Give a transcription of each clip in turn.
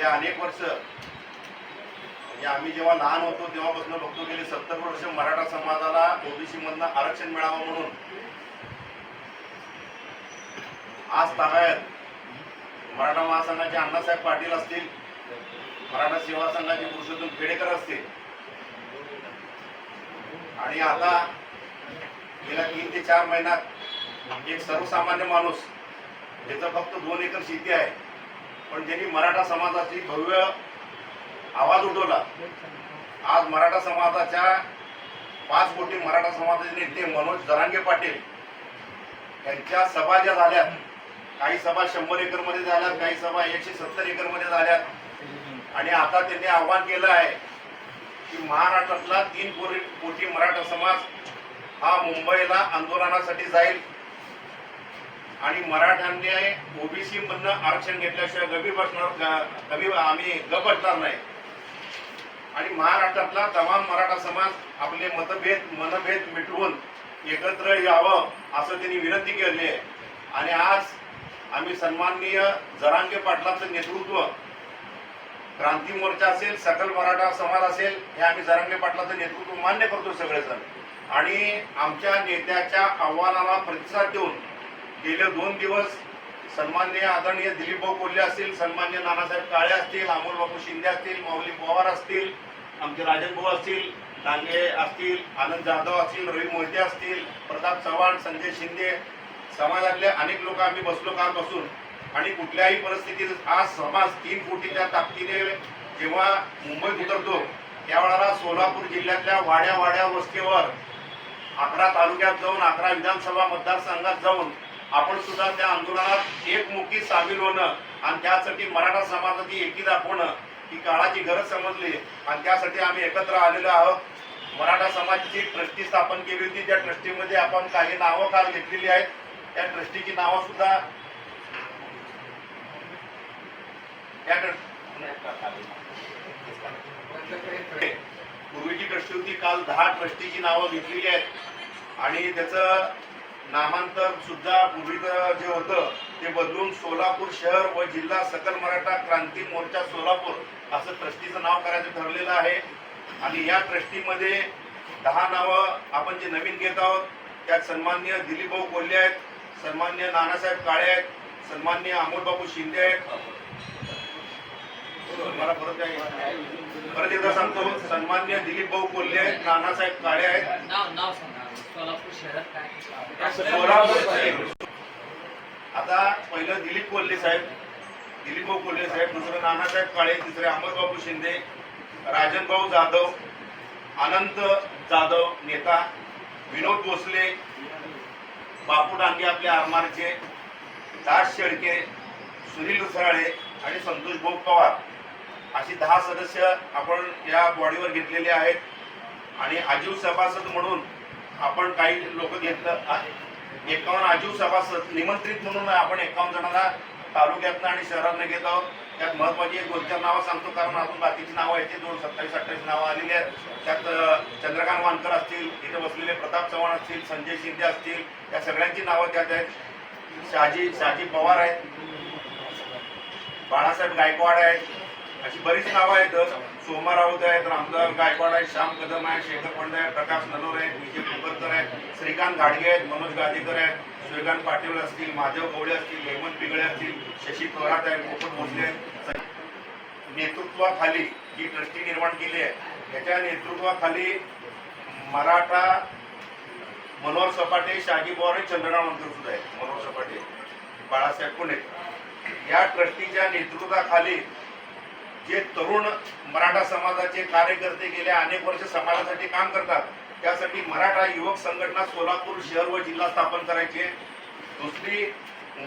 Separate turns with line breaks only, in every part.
गेल्या अनेक वर्ष. म्हणजे आम्ही जेव्हा लहान होतो तेव्हापासून बघतो गेले सत्तर वर्ष मराठा समाजाला ओबीसी मधनं आरक्षण मिळावं म्हणून. आज तागायत मराठा महासंघाचे अण्णासाहेब पाटील असतील मराठा सेवा संघाचे पुरुषोत्तम खेडेकर असतील. आणि आता गेल्या तीन ते चार महिन्यात एक सर्वसामान्य माणूस ज्याचं फक्त दोन एकर शेती आहे पण ज्यांनी मराठा समाजाची भव्य आवाज उठवला आज मराठा समाजाच्या पाच कोटी मराठा समाजाचे नेते मनोज दरांगे पाटील यांच्या सभा ज्या झाल्यात काही सभा शंभर एकरमध्ये झाल्यात काही सभा एकशे सत्तर एकरमध्ये झाल्यात. आणि आता त्यांनी आव्हान केलं आहे की महाराष्ट्रातला तीन कोटी मराठा समाज हा मुंबईला आंदोलनासाठी जाईल. आणि मराठ्यांनी ओबीसी मधनं आरक्षण घेतल्याशिवाय गबी बसणार ग- गबी आम्ही गप बसणार नाही. आणि महाराष्ट्रातला तमाम मराठा समाज आपले मतभेद मनभेद मिटवून एकत्र यावं असं त्यांनी विनंती केली आहे. आणि आज आम्ही सन्माननीय जरांगे पाटलांचं नेतृत्व क्रांती मोर्चा असेल सकल मराठा समाज असेल हे आम्ही जरांगे पाटलाचं नेतृत्व मान्य करतो सगळेजण. आणि आमच्या नेत्याच्या आव्हानाला प्रतिसाद देऊन गेले दोन दिवस सन्माननीय आदरणीय दिलीप भाऊ कोल्हे असतील सन्मान्य नानासाहेब काळे असतील अमोल बापू शिंदे असतील माऊली पवार असतील आमचे राजन भाऊ असतील डांगे असतील आनंद जाधव असतील रवी मोहिते असतील प्रताप चव्हाण संजय शिंदे समाजातले अनेक लोक आम्ही बसलो कालपासून. आणि कुठल्याही परिस्थितीत आज समाज तीन कोटीच्या ताकदीने जेव्हा मुंबईत उतरतो त्यावेळेला सोलापूर जिल्ह्यातल्या वाड्या वाड्या वस्तीवर अकरा तालुक्यात जाऊन अकरा विधानसभा मतदारसंघात जाऊन आपण सुद्धा त्या आंदोलनात एकमुखी सामील होणं आणि त्यासाठी मराठा समाजाची एकी दाखवणं ही काळाची गरज समजली. आणि त्यासाठी आम्ही एकत्र आलेलो आहोत. मराठा समाजाची ट्रस्टी स्थापन केली होती. त्या ट्रस्टीमध्ये आपण काही नावं काल घेतलेली आहेत. त्या ट्रस्टीची नावं सुद्धा पूर्वीची ट्रस्टी होती. काल दहा ट्रस्टीची नावं घेतलेली आहेत. आणि त्याचं नामांतर सुद्धा पूर्वीचं जे होतं ते बदलून सोलापूर शहर व जिल्हा सकल मराठा क्रांती मोर्चा सोलापूर असं ट्रस्टीचं नाव करायचं ठरलेलं आहे. आणि या ट्रस्टीमध्ये दहा नावं आपण जे नवीन घेत आहोत त्यात सन्मान्य दिलीपभाऊ कोल्हे आहेत सन्मान्य नानासाहेब काळे आहेत सन्मान्य अमोलबाबू शिंदे आहेत. मला परत काय परत एकदा सांगतो सन्मान्य दिलीपभाऊ कोल्हे आहेत नानासाहेब काळे आहेत.
सोलापूर शहरात काय
आता पहिलं दिलीप कोल्हे साहेब. दिलीप भाऊ कोल्हे साहेब दुसरं नानासाहेब काळे तिसरे अमरबाबू शिंदे राजनभाऊ जाधव अनंत जाधव नेता विनोद भोसले बापू डांगे आपले आरमारचे दास शेळके सुनील उसराळे आणि संतोष भाऊ पवार. अशी दहा सदस्य आपण या बॉडीवर घेतलेले आहेत. आणि आजीव सभासद म्हणून आपण काही लोक घेतलं एकावन्न आजीव सभासद निमंत्रित म्हणून आपण एकावन्न जणांना तालुक्यातनं आणि शहरातनं घेत आहोत. त्यात महत्वाची एक दोन चार नावं सांगतो कारण अजून बाकीची नावं आहेत ते दोन सत्तावीस अठ्ठावीस नावं आलेली आहेत. त्यात चंद्रकांत वानकर असतील इथे बसलेले प्रताप चव्हाण असतील संजय शिंदे असतील या सगळ्यांची नावं त्यात आहेत. शहाजी शहाजी पवार आहेत. बाळासाहेब गायकवाड आहेत. अशी बरीच नावं आहेत. सोमा राऊत आहेत रामदास गायकवाड आहेत श्याम कदम आहे शेखर पंड आहे प्रकाश नलोर आहेत विजय कुलकर्कर आहेत श्रीकांत घाडगे आहेत मनोज गादेकर आहेत श्रीकांत पाटील असतील माधव गवळे असतील हेमंत पिगळे असतील शशी थोरात आहेत मोफत भोसले आहेत. नेतृत्वाखाली जी ट्रस्टी निर्माण केली आहे याच्या नेतृत्वाखाली मराठा मनोहर सपाटे शहाजी पवार आणि चंद्रराव मंत्र सुद्धा आहेत मनोहर सपाटे बाळासाहेब पुणे. या ट्रस्टीच्या नेतृत्वाखाली जे तरुण मराठा समाजाचे कार्यकर्ते गेल्या अनेक वर्ष समाजासाठी काम करतात त्यासाठी मराठा युवक संघटना सोलापूर शहर व जिल्हा स्थापन करायची दुसरी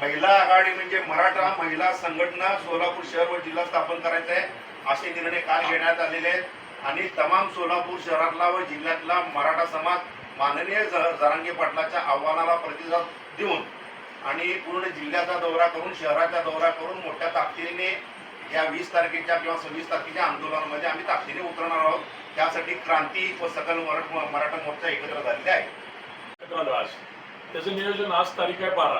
महिला आघाडी म्हणजे मराठा महिला संघटना सोलापूर शहर व जिल्हा स्थापन करायचं आहे असे निर्णय काल घेण्यात आलेले आहेत. आणि तमाम सोलापूर शहरातला व जिल्ह्यातला मराठा समाज माननीय जरांगे पाटलाच्या आव्हानाला प्रतिसाद देऊन आणि पूर्ण जिल्ह्याचा दौरा करून शहराचा दौरा करून मोठ्या ताकदीने या वीस तारखेच्या किंवा सव्वीस तारखेच्या आंदोलनामध्ये आम्ही ताकदीने उतरणार आहोत. त्यासाठी क्रांती व सकल मराठा मोर्चा एकत्र झालेले आहे.
आज त्याचं नियोजन आज तारीख आहे बारा.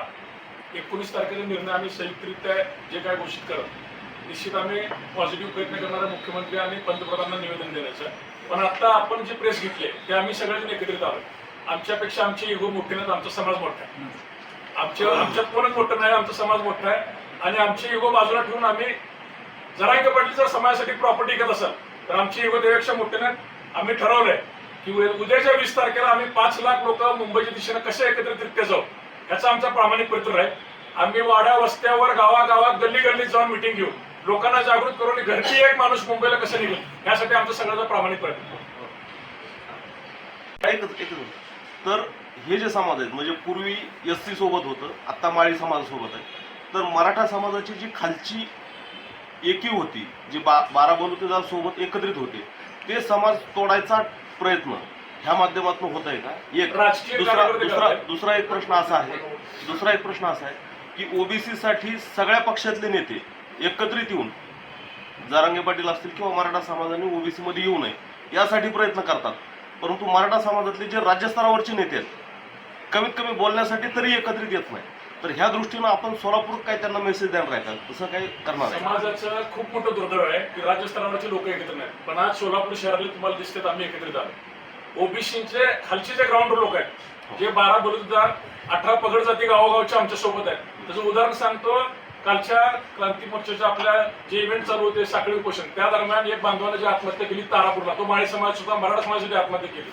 एकोणीस तारखेचा निर्णय आम्ही संयुक्तरित्या जे काय घोषित करत निश्चित आम्ही पॉझिटिव्ह प्रयत्न करणारे मुख्यमंत्री आणि पंतप्रधानांना निवेदन देण्याचं. पण आता आपण जे प्रेस घेतले ते आम्ही सगळेजण एकत्रित आहोत. आमच्यापेक्षा आमचे इगो मोठे नाहीत आमचा समाज मोठा आहे. आमच्या आमच्यात कोणच मोठं नाही आमचा समाज मोठा आहे. आणि आमचे इगो बाजूला ठेवून आम्ही जरांगे पाटील जर समाजासाठी प्रॉपर्टी घेत असेल. तर आमची इगो मोठ्याने आम्ही ठरवलंय की उद्याच्या वीस तारखेला आम्ही पाच लाख लोक मुंबईच्या दिशेने कसे एकत्रितरित्या जाऊ? याचा आमचा प्रामाणिक प्रयत्न आहे. आम्ही वाड्या वस्त्यावर गावागावात गल्ली गल्लीत जाऊन मिटिंग घेऊ. लोकांना जागृत करून घरची एक माणूस मुंबईला कसं निघेल? यासाठी आमचा सगळ्याचा प्रामाणिक प्रयत्न
तर हे जे समाज आहेत म्हणजे पूर्वी एस सी सोबत होतं आत्ता माळी समाजासोबत आहे. तर मराठा समाजाची जी खालची एकीव होती जी बा बारा सोबत एकत्रित होते. ते समाज तोडायचा प्रयत्न ह्या माध्यमातून होत आहे का? एक. दुसरा दुसरा. दुसरा एक प्रश्न असा आहे दुसरा एक प्रश्न असा आहे की ओबीसी साठी सगळ्या पक्षातले नेते एकत्रित येऊन जारांगे पाटील असतील किंवा मराठा समाजाने ओबीसी मध्ये येऊ नये यासाठी प्रयत्न करतात. परंतु मराठा समाजातले जे राज्यस्तरावरचे नेते आहेत कमीत कमी बोलण्यासाठी तरी एकत्रित येत नाही तर ह्या दृष्टीनं आपण सोलापूर काय त्यांना मेसेज देणार आहे का? तसं काही करणार आहे?
समाजाचं खूप मोठं दुर्दैव आहे की राज्यस्तरावरचे लोक एकत्र नाहीत. पण आज सोलापूर शहरातले तुम्हाला दिसतात आम्ही एकत्रित आलो. ओबीसीचे खालचे जे ग्राउंड लोक आहेत जे बारा बलुतदार अठरा पगड जाती गावोगावचे आमच्यासोबत आहेत. त्याचं उदाहरण सांगतो कालच्या क्रांती मोर्चाच्या आपल्या जे इव्हेंट चालू होते साखळी उपोषण त्या दरम्यान एक बांधवाने जी आत्महत्या केली तारापूरला. तो माळी समाज सुद्धा मराठा समाजासाठी आत्महत्या केली.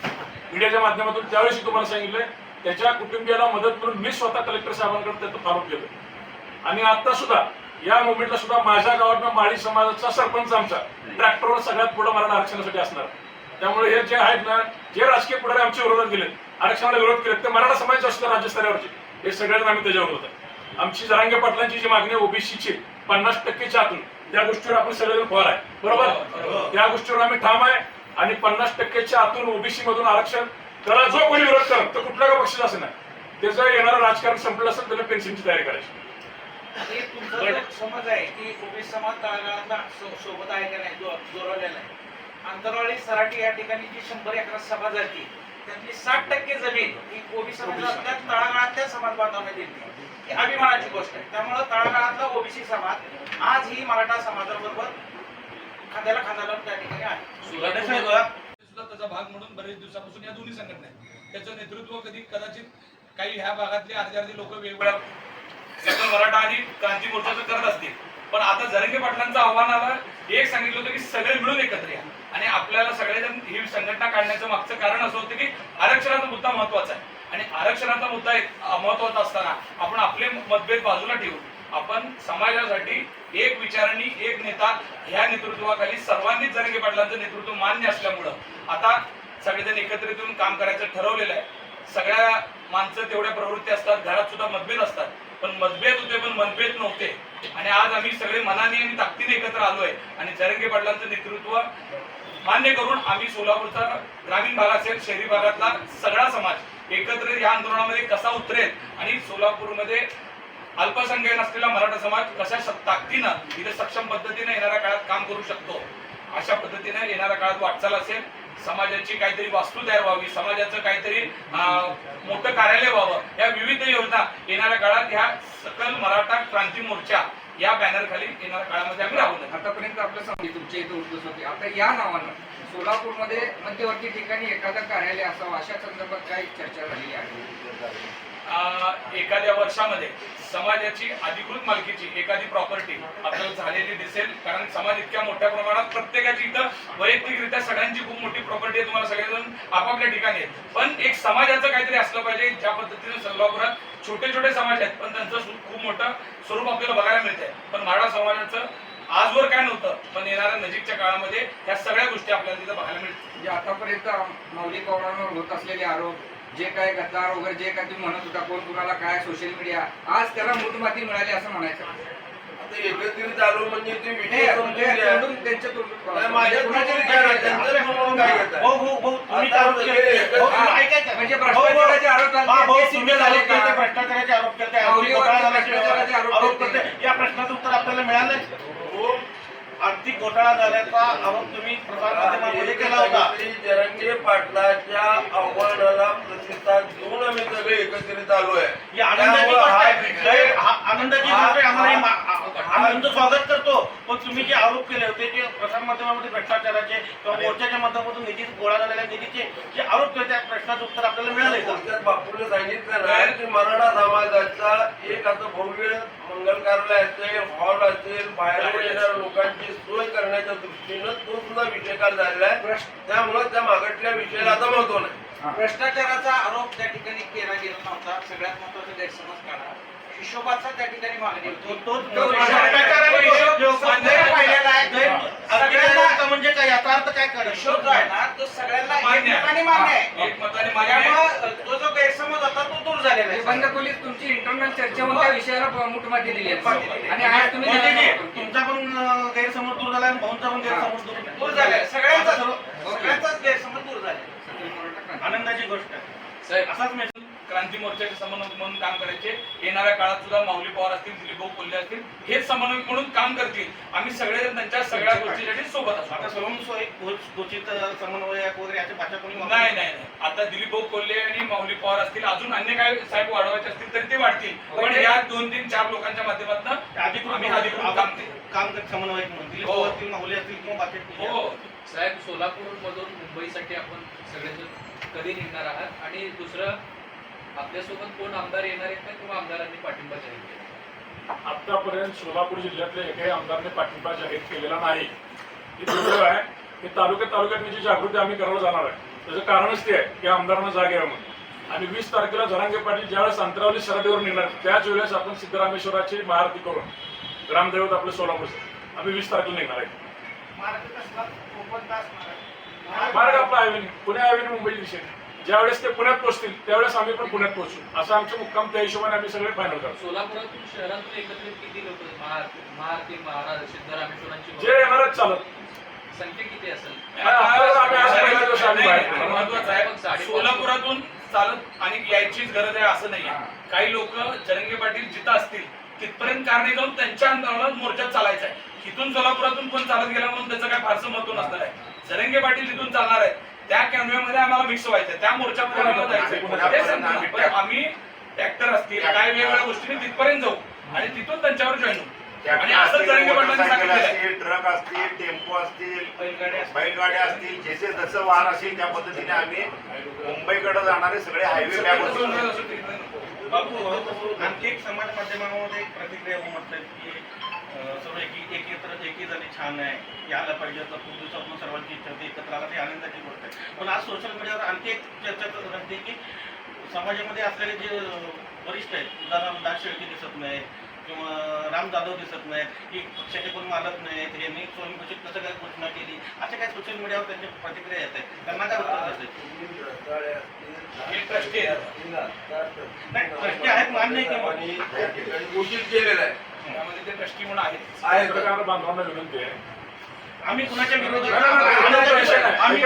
मीडियाच्या माध्यमातून त्यावेळेस तुम्हाला सांगितलं त्याच्या कुटुंबियाला मदत म्हणून मी स्वतः कलेक्टर साहेबांकडे त्याचं फॉलो केलं आणि आता सुद्धा या मुवमेंटला सुद्धा माझ्या गावात माळी समाजाचा सरपंच आमचा ट्रॅक्टरवर सगळ्यात पुढे मराठा आरक्षणासाठी असणार. त्यामुळे हे जे आहेत ना जे राजकीय पुढारी आमच्या विरोधात गेले आरक्षणाला विरोध केले ते मराठा समाजाचे असतात राज्यस्तरावरचे हे सगळ्यांना आम्ही त्याच्यावर होतं. आमची जरांगे पाटलांची जी मागणी ओबीसीची पन्नास टक्केच्या आतून त्या गोष्टीवर आपण सगळेजण फॉर आहे. बरोबर? त्या गोष्टीवर आम्ही ठाम आहे. आणि पन्नास टक्केच्या आतून ओबीसी मधून आरक्षण त्याला जो कोणी विरोध करत तो कुठल्या पक्षाचा असं नाही त्याचं येणारं राजकारण संपलं असेल त्याला पेन्शनची तयारी करायची.
समज आहे की ओबीसी समाज तळागाळातला सो- सोबत आहे का नाही जो- जोरावलेला आहे. अंतरवाडी सराटी या ठिकाणी जी शंभर एकरात सभा जाते त्यातली साठ टक्के जमीन ही ओबीसी समाजातल्या तळागाळातल्या समाज बांधवांना दिली. ही अभिमानाची गोष्ट आहे. त्यामुळं तळागाळातला ओबीसी समाज आज ही मराठा समाजाबरोबर खांद्याला खांदा लावून त्या ठिकाणी आहे.
सुद्धा भाग म्हणून बरेच दिवसापासून या दोन्ही संघटना आहेत. त्याचं नेतृत्व कधी कदाचित काही ह्या भागातले अर्धे अर्धे लोक वेगवेगळ्या सकल मराठा आणि क्रांती मोर्चाचं करत असतील. पण आता जरंगे पाटलांचं आव्हान आलं एक सांगितलं होतं की सगळे मिळून एकत्र या. आणि आपल्याला सगळेजण ही संघटना काढण्याचं मागचं कारण असं होतं की आरक्षणाचा मुद्दा महत्त्वाचा आहे. आणि आरक्षणाचा मुद्दा एक महत्त्वाचा असताना आपण आपले मतभेद बाजूला ठेवू आपण समाजासाठी एक विचारांनी एक नेता ह्या नेतृत्वाखाली सर्वांनीच जरंगे पाटलांचं नेतृत्व मान्य असल्यामुळं आता सगळेजण एकत्रित येऊन काम करायचं ठरवलेलं आहे. सगळ्या माणसं तेवढ्या प्रवृत्ती असतात घरात सुद्धा मतभेद असतात. पण मतभेद होते पण मतभेद नव्हते. आणि आज आम्ही सगळे मनाने आणि ताकदीने एकत्र आलोय आणि जरंगे पाटलांचं नेतृत्व मान्य करून आम्ही सोलापूरचा ग्रामीण भाग असेल शहरी भागातला सगळा समाज एकत्र या आंदोलनामध्ये कसा उतरेल आणि सोलापूरमध्ये अल्पसंख्याक असलेला मराठा समाज कशा ताकदीनं इथे सक्षम पद्धतीने येणाऱ्या काळात काम करू शकतो? अशा पद्धतीने येणाऱ्या काळात वाटचाल असेल. समाजाची काहीतरी वास्तू तयार व्हावी समाजाचं काहीतरी मोठं कार्यालय व्हावं. या विविध योजना येणाऱ्या काळात ह्या सकल मराठा क्रांती मोर्चा या बॅनर खाली येणाऱ्या काळामध्ये आम्ही राहू
आतापर्यंत आपल्या सांगितलं तुमच्या इथे उद्देश होते. आता या नावानं सोलापूरमध्ये मध्यवर्ती ठिकाणी एखादं कार्यालय असावं अशा संदर्भात काय चर्चा झालेली आहे?
एखाद्या वर्षामध्ये समाजाची अधिकृत मालकीची एखादी प्रॉपर्टी आपल्याला झालेली दिसेल कारण समाज इतक्या मोठ्या प्रमाणात प्रत्येकाची इथं वैयक्तिकरित्या सगळ्यांची खूप मोठी प्रॉपर्टी आहे तुम्हाला सगळेजण आपापल्या ठिकाणी आहेत. पण एक समाजाचं काहीतरी असलं पाहिजे ज्या पद्धतीने सोलापुरात छोटे छोटे समाज आहेत पण त्यांचं खूप मोठं स्वरूप आपल्याला बघायला मिळतंय. पण मराठा समाजाचं आजवर काय नव्हतं पण येणाऱ्या नजीकच्या काळामध्ये ह्या सगळ्या गोष्टी आपल्याला तिथं बघायला मिळतील.
म्हणजे आतापर्यंत मौलिक पवारांवर होत असलेले आरोप जे काय गद्दार वगैरे जे काय तुम्ही म्हणत होता कोण कुणाला काय सोशल मीडिया आज त्याला मूठमाती मिळाली असं म्हणायचं.
आता एकत्रित आलो म्हणजे ते विषय समजून
त्यांच्या भ्रष्टाचाराचे आरोप?
भ्रष्टाचाराचे. करते या प्रश्नाचं उत्तर आपल्याला मिळालं हो आर्थिक घोटाळा झाल्याचा आरोप तुम्ही प्रसारमाध्यमांमध्ये केला होता.
जरंगे पाटलाच्या आव्हानाला प्रतिसाद देऊन आम्ही सगळे एकत्रित
आनंदाची
हा
आहे आनंदाची गोष्ट आहे. आम्हाला आम्ही तुमचं स्वागत करतो. पण तुम्ही जे आरोप केले होते जे प्रसार माध्यमामध्ये भ्रष्टाचाराचे किंवा मोर्चाच्या माध्यमातून निधी गोळा झालेल्या निधीचे जे आरोप केले त्या प्रश्नाचं उत्तर आपल्याला
थोडक्यात बापूने सांगितलं ना की मराठा समाजाचा एक असं भव्य मंगल कार्यालय असेल हॉल असेल बाहेर येणाऱ्या लोकांची सोय करण्याच्या दृष्टीनं तो सुद्धा विषय काल झालेला आहे. त्यामुळे त्या मागटल्या विषयाला आता महत्त्व नाही.
भ्रष्टाचाराचा आरोप त्या ठिकाणी केला गेला नव्हता. सगळ्यात महत्त्वाचा गैरसमज काढा. हिशोबाचा त्या ठिकाणी मागणी होती.
म्हणजे काय? याचा अर्थ काय करायचं
हिशोब जो आहे ना तो सगळ्यांना. एकमताने मान्य आहे.
एकमताने
तो जो गैरसमज होता तो दूर झालेला
हे
आहे
बंद खोलीत तुमची इंटरनल चर्चा होऊन त्या विषयाला मुठमाती दिली आहे. आणि आज तुम्ही
तुमचा पण गैरसमज दूर झाला आणि भाऊंचा पण गैरसमज दूर झाला.
दूर झाले सगळ्यांचाच
सर्व-
सगळ्यांचाच गैरसमज दूर झाले
आनंदाची गोष्ट आहे.
साहेब.
असाच मेसेज
क्रांती मोर्चाचे समन्वयक म्हणून काम करायचे. येणाऱ्या काळात सुद्धा माऊली पवार असतील दिलीप भाऊ कोल्हे असतील हेच समन्वयक म्हणून काम करतील. आम्ही सगळेजण त्यांच्या सगळ्या गोष्टीसाठी सोबत असू
आता स्वयंसोय घोषित समन्वयक वगैरे याची भाषा कोणी वापरत
नाही नाही. नाही आता दिलीप भाऊ कोल्हे आणि माऊली पवार असतील अजून अन्य काय साहेब वाढवायचे असतील तर ते वाढतील. पण या दोन तीन चार लोकांच्या माध्यमातून आम्ही अधिकृत काम.
काम करत समन्वयक म्हणून. दिलीप
हो.
भाऊ असतील माहुली असतील किंवा बाकी
हो.
साहेब सोलापूर मधून मुंबईसाठी आपण सगळेजण कधी निघणार आहात? आणि दुसरं आपल्यासोबत कोण आमदार येणार आहेत का किंवा आमदारांनी पाठिंबा जाहीर केला?
आतापर्यंत सोलापूर जिल्ह्यातल्या एकाही आमदाराने पाठिंबा जाहीर केलेला नाही. ही दुर्दैव आहे. की तालुक्यात तालुक्यात जी जागृती आम्ही करायला जाणार आहे त्याचं कारणच ते आहे की आमदारांना जाग यावं म्हणून. आणि वीस तारखेला जरांगे पाटील ज्यावेळेस अंतरावली सरहदीवर निघणार त्याच वेळेस आपण सिद्धरामेश्वराची महाआरती करून ग्रामदैवत आपलं सोलापूरचं आम्ही वीस तारखेला निघणार आहे.
मार्ग
आपला हायवे पुणे हायवे मुंबई दिशेने. ज्यावेळेस ते पुण्यात पोहोचतील त्यावेळेस आम्ही पण पुण्यात पोहोचू. असं आमचं मुक्काम त्या हिशोबाने आम्ही सगळे फायनल करतो.
सोलापुरातून शहरातून एकत्रित किती लोक महाआरती महाआरती महाराज सिद्धरामेश्वरांची
जे येणारच चालत.
संख्या किती असेल?
सोलापुरातून चालत आणि यायचीच गरज आहे असं नाही काही लोक जरंगे पाटील जिथं असतील तिथपर्यंत कारणे जाऊन त्यांच्या अंतरावर मोर्चात चालायचं आहे इथून सोलापुरातून कोण चालत गेला म्हणून त्याचं काय फारसं महत्त्व नसणार आहे. जरंगे पाटील तिथून चालणार आहेत. त्या कॅन्व्यामध्ये आम्हाला मिक्स व्हायचं त्या जायचं. पण आम्ही ट्रॅक्टर असतील काय वेगवेगळ्या गोष्टीने तिथपर्यंत जाऊ. आणि तिथून त्यांच्यावर जॉईन होऊ. आणि असं जरंगे पाटलांनी
मोटरसायकल
सांगितलं
असतील ट्रक असतील टेम्पो असतील
बैलगाडी असतील.
बैलगाड्या असतील जसे जसं वाहन असेल त्या पद्धतीने आम्ही मुंबईकडे जाणारे सगळे हायवे
बापू आणखी एक समाज माध्यमामध्ये एक प्रतिक्रिया उमटतात की सर्व एकी एकत्र एकी झाली छान आहे. यायला पाहिजे. तर खूप दिवसापासून सर्वांची इच्छा होती. एकत्र आला ती आनंदाची गोष्ट आहे. पण आज सोशल मीडियावर आणखी एक चर्चा रंगते की समाजामध्ये असलेले जे वरिष्ठ आहेत उदाहरण दास शेळके दिसत नाहीत किंवा राम जाधव दिसत नाहीत की पक्षाचे कोण मालक नाहीत यांनी स्वयंघोषित कसं काय घोषणा केली? अशा काय सोशल मीडियावर त्यांच्या प्रतिक्रिया येत आहेत. त्यांना काय उत्तर द्यायचं
हे ट्रस्टी आहेत.
नाही प्रश्न आहेत मान्य आहे की
आणि त्या ठिकाणी घोषित केलेलं आहे.
त्यामध्ये ते ट्रस्टी म्हणून आहेत
बांधवांना विनंती आहे.
आम्ही कुणाच्या विरोधात. आम्ही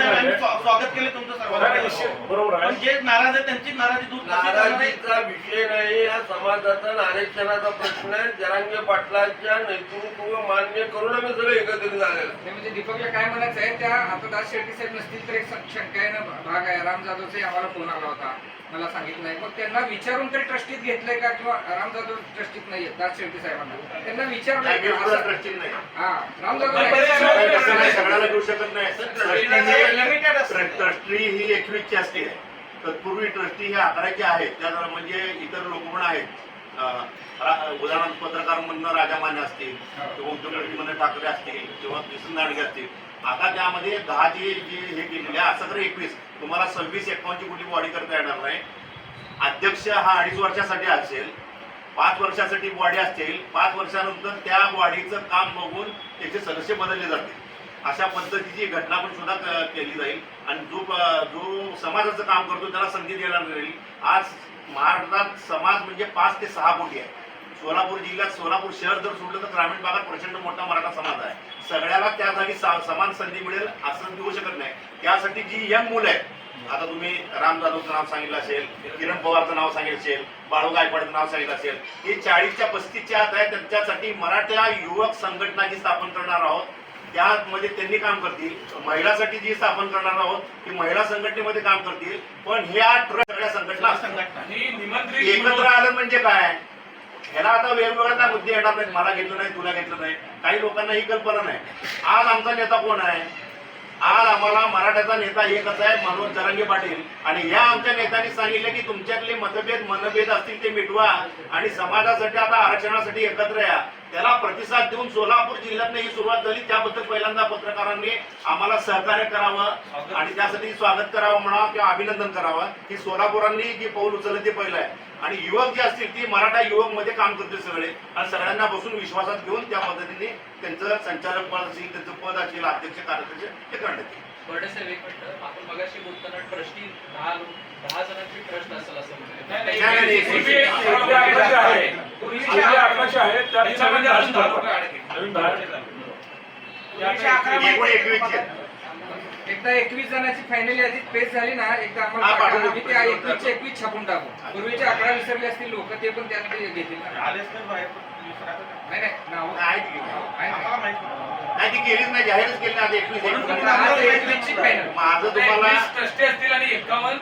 आहे, स्वागत केलं तुमचं
आहे.
पण जे नाराज आहे त्यांची नाराजी दूर आहे?
नाराजीचा विषय नाही हा समाजाचा आणि आरक्षणाचा प्रश्न आहे. जरांगे पाटलाच्या नेतृत्व मान्य करून आम्ही सगळे एकत्रित झालेलो आहे.
हे म्हणजे दीपकला काय म्हणायचं आहे त्या आता दास शेट्टी साहेब नसतील तर एक शंका आहे ना भाग आहे. राम जाधवचा आम्हाला फोन आला होता. मला सांगितलं नाही. मग त्यांना विचारून तरी ट्रस्टीत घेतलंय का? किंवा राम जाधव ट्रस्टीत नाही दास शेट्टी साहेबांना. त्यांना
नाही.
हा.
सगळ्याला घेऊ शकत नाही ट्रस्टी ही एकवीसची असते तत्पूर्वी ट्रस्टी हे अकराची आहेत त्या म्हणजे इतर लोक पण आहेत उदाहरण उदाहरणार्थ पत्रकार म्हणणं राजा मान्य असतील किंवा उद्योगपती म्हणणं ठाकरे असतील किंवा किसन दाडगे असतील आता त्यामध्ये दहा जी हे केलेले आहे असं तर एकवीस तुम्हाला सव्वीस एकावन्नची कुठली बॉडी करता येणार नाही. अध्यक्ष हा अडीच वर्षासाठी असेल. पाच वर्षासाठी बॉडी असतील पाच वर्षानंतर त्या बॉडीचं काम बघून त्याचे सदस्य बदलले जातील. अशा पद्धतीची घटना पण सुद्धा केली जाईल. आणि जो जो समाजाचं काम करतो त्याला संधी देणार जाईल आज महाराष्ट्रात समाज म्हणजे पाच ते सहा कोटी आहे. सोलापूर जिल्ह्यात सोलापूर शहर जर सोडलं तर ग्रामीण भागात प्रचंड मोठा मराठा समाज आहे. सगळ्याला त्या जागी सा- समान संधी मिळेल असं देऊ शकत नाही. त्यासाठी जी यंग मुलं आहेत आता तुम्ही राम जाधवचं नाव सांगितलं असेल किरण पवारचं नाव सांगितलं असेल बाळू गायकवाडचं नाव सांगितलं असेल हे चाळीसच्या पस्तीसच्या आत आहे त्यांच्यासाठी मराठा युवक संघटना जी स्थापन करणार आहोत त्यामध्ये त्यांनी काम करतील. महिलासाठी जी स्थापन करणार आहोत ती महिला संघटनेमध्ये काम करतील. पण ह्या सगळ्या संघटना एकत्र आलं म्हणजे काय? याला आता वेगवेगळ्या मुद्दे येणार नाहीत? मला घेतलं नाही तुला घेतलं नाही. काही लोकांना ही कल्पना नाही. आज आमचा नेता कोण आहे? आज आम्हाला मराठ्याचा नेता एकच आहे? मनोज जरांगे पाटील. आणि या आमच्या नेत्यांनी सांगितलं की तुमच्यातले मतभेद मनभेद असतील ते मिटवा आणि समाजासाठी आता आरक्षणासाठी एकत्र या. त्याला प्रतिसाद देऊन सोलापूर जिल्ह्यात ही सुरुवात झाली. त्याबद्दल पहिल्यांदा पत्रकारांनी आम्हाला सहकार्य करावं आणि त्यासाठी स्वागत करावं म्हणा किंवा अभिनंदन करावं. की सोलापुरांनी जे पाऊल उचललं ते पहिलं आहे. आणि युवक जे असतील ती मराठा युवकमध्ये काम करतील सगळे. आणि सगळ्यांना बसून विश्वासात घेऊन त्या पद्धतीने त्यांचं संचालक पद असेल त्यांचं पद असेल अध्यक्ष कार्याध्यक्ष हे करण्यात येईल.
बर्डे साहेब एक मिनिट. आपण मगाशी बोलताना ट्रस्टी दहा जणांची ट्रस्ट असेल असं
नाही,
म्हणतो
नाही,
एकदा एकवीस जणांची फायनल यादी पेश झाली ना एकदा
हा,
आम्हाला
पाठवून
पाठवा. आम्ही. त्या एकवीसचे एकवीस छापून टाकू पूर्वीचे अकरा विसरले असतील लोक ते पण त्यात ते घेतील ना.
आलेच नाही बाहेर पण विसरायचं काय?
नाही नाही नाव
नाही ती केली.
आहे ना.
आम्हाला माहीत नाही.
नाही ती केलीच नाही जाहीरच केली नाही आता एकवीस
म्हणून
आज एकवीसची
माझं तुम्हाला
एकवीस ट्रस्टी असतील आणि एकावन्न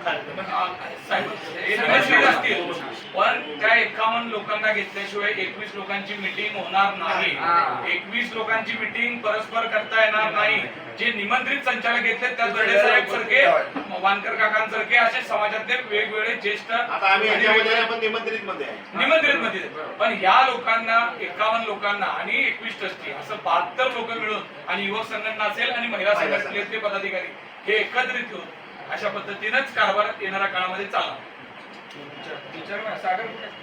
साहेब, निमंत्रित असतील पण त्या एकावन्न लोकांना घेतल्याशिवाय एकवीस लोकांची मिटिंग होणार नाही.
हा.
एकवीस लोकांची मिटिंग परस्पर करता येणार नाही. जे निमंत्रित संचालक घेतले त्या दर्डे साहेब सारखे वानकर काकांसारखे असे समाजातले वेगवेगळे ज्येष्ठ
आता आम्ही
आणि
याच्यामध्ये पण निमंत्रित मध्ये आहे.
निमंत्रित मध्ये पण ह्या लोकांना एकावन्न लोकांना आणि एकवीस ट्रस्टी असं बहात्तर लोक मिळून आणि युवक संघटना असेल आणि महिला संघटनेतले पदाधिकारी हे एकत्रित येऊन अशा पद्धतीनंच कारभार येणाऱ्या काळामध्ये
ना, सागर कुठे?